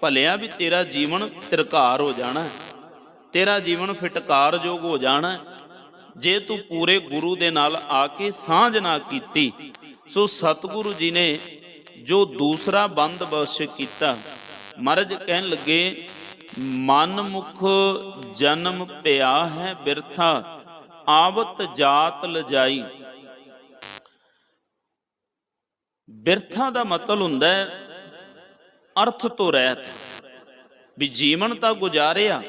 ਭਲਿਆ ਵੀ ਤੇਰਾ ਜੀਵਨ ਤਿਰਕਾਰ ਹੋ ਜਾਣਾ ਤੇਰਾ ਜੀਵਨ ਫਿਟਕਾਰਯੋਗ ਹੋ ਜਾਣਾ ਜੇ ਤੂੰ ਪੂਰੇ ਗੁਰੂ ਦੇ ਨਾਲ ਆ ਕੇ ਸਾਂਝ ਨਾ ਕੀਤੀ, ਸੋ ਸਤਿਗੁਰੂ ਜੀ ਨੇ ਜੋ ਦੂਸਰਾ ਬੰਦ ਬਖਸ਼ ਕੀਤਾ, ਮਹਾਰਾਜ ਕਹਿਣ ਲੱਗੇ, ਮਨ ਮੁਖ ਜਨਮ ਪਿਆ ਹੈ ਬਿਰਥਾ, ਆਵਤ ਜਾਤ ਲਜਾਈ। ਬਿਰਥਾ ਦਾ ਮਤਲਬ ਹੁੰਦਾ ਹੈ ਅਰਥ ਤੋਂ ਰਹਿਤ। ਵੀ ਜੀਵਨ ਤਾਂ ਗੁਜ਼ਾਰਿਆ,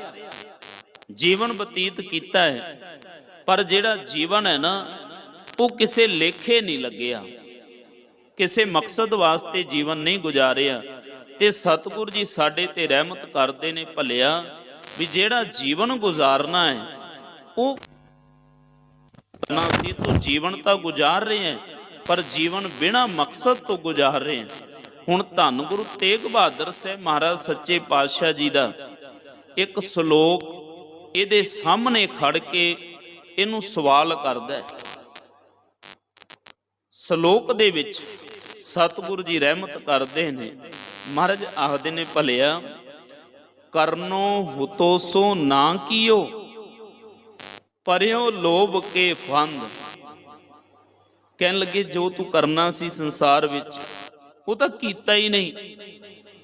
ਜੀਵਨ ਬਤੀਤ ਕੀਤਾ ਹੈ, ਪਰ ਜਿਹੜਾ ਜੀਵਨ ਹੈ ਨਾ, ਉਹ ਕਿਸੇ ਲੇਖੇ ਨਹੀਂ ਲੱਗਿਆ। ਕਿਸੇ ਮਕਸਦ ਵਾਸਤੇ ਜੀਵਨ ਨਹੀਂ ਗੁਜ਼ਾਰਿਆ, ਤੇ ਸਤਿਗੁਰ ਜੀ ਸਾਡੇ ਤੇ ਰਹਿਮਤ ਕਰਦੇ ਨੇ ਭਲਿਆ, ਵੀ ਜਿਹੜਾ ਜੀਵਨ ਗੁਜ਼ਾਰਨਾ ਹੈ, ਉਹ ਨਾ ਸੀ ਤੂੰ ਜੀਵਨ ਤਾਂ ਗੁਜ਼ਾਰ ਰਹੇ ਹੈ, ਪਰ ਜੀਵਨ ਬਿਨਾ ਮਕਸਦ ਤੋਂ ਗੁਜ਼ਾਰ ਰਹੇ ਹੈ। ਹੁਣ ਧੰਨ ਗੁਰੂ ਤੇਗ ਬਹਾਦਰ ਸਾਹਿਬ ਮਹਾਰਾਜ ਸੱਚੇ ਪਾਤਸ਼ਾਹ ਜੀ ਦਾ। ਇੱਕ ਸ਼ਲੋਕ ਇਹਦੇ ਸਾਹਮਣੇ ਖੜ ਕੇ ਇਹਨੂੰ ਸਵਾਲ ਕਰਦਾ ਹੈ। ਸ਼ਲੋਕ ਦੇ ਵਿੱਚ ਸਤਿਗੁਰੂ ਜੀ ਰਹਿਮਤ ਕਰਦੇ ਨੇ। ਮਹਾਰਾਜ ਆਖਦੇ ਨੇ, ਭਲਿਆ, ਕਰਨੋ ਹੁਤੋ ਸੋ ਨਾ ਕੀਓ, ਪਰਿਓ ਲੋਭ ਕੇ ਫੰਦ। ਕਹਿਣ ਲੱਗੇ, ਜੋ ਤੂੰ ਕਰਨਾ ਸੀ ਸੰਸਾਰ ਵਿੱਚ ਉਹ ਤਾਂ ਕੀਤਾ ਹੀ ਨਹੀਂ।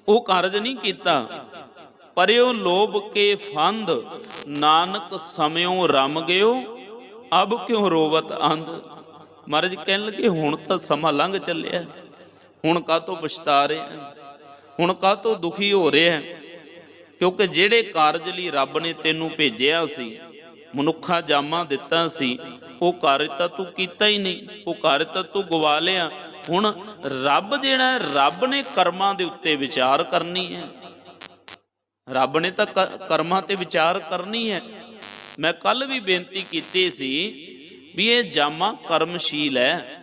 ਉਹ ਕਾਰਜ ਨਹੀਂ ਕੀਤਾ। ਪਰਿਓ ਲੋਭ ਕੇ ਫੰਦ, ਨਾਨਕ ਸਮਿਓ ਰਮ ਗਿਓ, ਅਬ ਕਿਉ ਰੋਵਤ ਅੰਧ? ਮਹਾਰਾਜ ਕਹਿਣ ਲੱਗੇ, ਹੁਣ ਤਾਂ ਸਮਾਂ ਲੰਘ ਚੱਲਿਆ। ਹੁਣ ਕਾਹਤੋਂ ਪਛਤਾ ਰਿਹਾ ਹੈ ਹੁਣ ਕਾਹਤੋਂ ਦੁਖੀ ਹੋ ਰਿਹਾ ਕਿਉਂਕਿ ਜਿਹੜੇ ਕਾਰਜ ਲਈ ਰੱਬ ਨੇ ਤੈਨੂੰ ਭੇਜਿਆ ਸੀ, ਮਨੁੱਖਾ ਜਾਮਾ ਦਿੱਤਾ ਸੀ, ਉਹ ਕਾਰਜ ਤਾਂ ਤੂੰ ਕੀਤਾ ਹੀ ਨਹੀਂ। ਉਹ ਕਾਰਜ ਤਾਂ ਤੂੰ ਗਵਾ ਲਿਆ। ਹੁਣ ਰੱਬ ਜਿਹੜਾ ਰੱਬ ਨੇ ਕਰਮਾਂ ਦੇ ਉੱਤੇ ਵਿਚਾਰ ਕਰਨੀ ਹੈ। ਰੱਬ ਨੇ ਤਾਂ ਕਰਮਾਂ ਤੇ ਵਿਚਾਰ ਕਰਨੀ ਹੈ। ਮੈਂ ਕੱਲ ਵੀ ਬੇਨਤੀ ਕੀਤੀ ਸੀ ਵੀ ਇਹ ਜਾਮਾ ਕਰਮਸ਼ੀਲ ਹੈ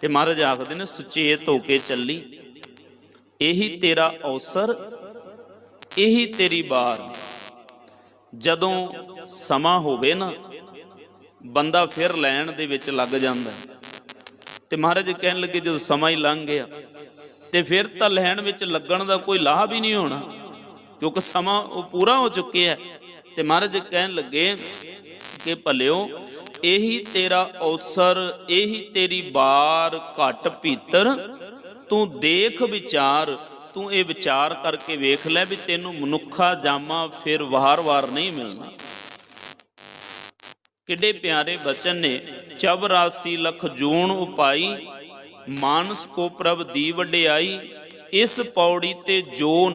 ਤੇ ਮਹਾਰਾਜ ਆਖਦੇ ਨੇ, ਸੁਚੇਤ ਹੋ ਕੇ ਚੱਲੀ। ਇਹੀ ਤੇਰਾ ਅਵਸਰ, ਇਹੀ ਤੇਰੀ ਬਾਰ। ਜਦੋਂ ਸਮਾਂ ਹੋਵੇ ਨਾ, ਬੰਦਾ ਫਿਰ ਲੈਣ ਦੇ ਵਿੱਚ ਲੱਗ ਜਾਂਦਾ। ਹੈ। ਤੇ ਮਹਾਰਾਜ ਕਹਿਣ ਲੱਗੇ ਜਦੋਂ ਸਮਾਂ ਹੀ ਲੰਘ ਗਿਆ ਤੇ ਫਿਰ ਤਾਂ ਲੈਣ ਵਿੱਚ ਲੱਗਣ ਦਾ ਕੋਈ ਲਾਭ ਹੀ ਨਹੀਂ ਹੋਣਾ, ਕਿਉਂਕਿ ਸਮਾਂ ਉਹ ਪੂਰਾ ਹੋ ਚੁੱਕਿਆ ਹੈ। ਤੇ ਮਹਾਰਾਜ ਕਹਿਣ ਲੱਗੇ ਕਿ ਭਲਿਓ, ਇਹੀ ਤੇਰਾ ਅਵਸਰ, ਇਹੀ ਤੇਰੀ ਬਾਰ ਘਟ ਭੀਤਰ, ਤੂੰ ਦੇਖ ਵਿਚਾਰ, ਤੂੰ ਇਹ ਵਿਚਾਰ ਕਰਕੇ ਵੇਖ ਲੈ ਵੀ ਤੈਨੂੰ ਮਨੁੱਖਾ ਜਾਮਾ ਫਿਰ ਵਾਰ-ਵਾਰ ਨਹੀਂ ਮਿਲਣਾ ਕਿੱਡੇ ਪਿਆਰੇ ਬਚਨ ਨੇ। 84 ਲੱਖ ਜੂਣ ਉਪਾਈ, ਮਾਨਸ ਕੋ ਪ੍ਰਭ ਦੀ ਵਡਿਆਈ, ਇਸ ਪੌੜੀ ਤੇ ਜੋ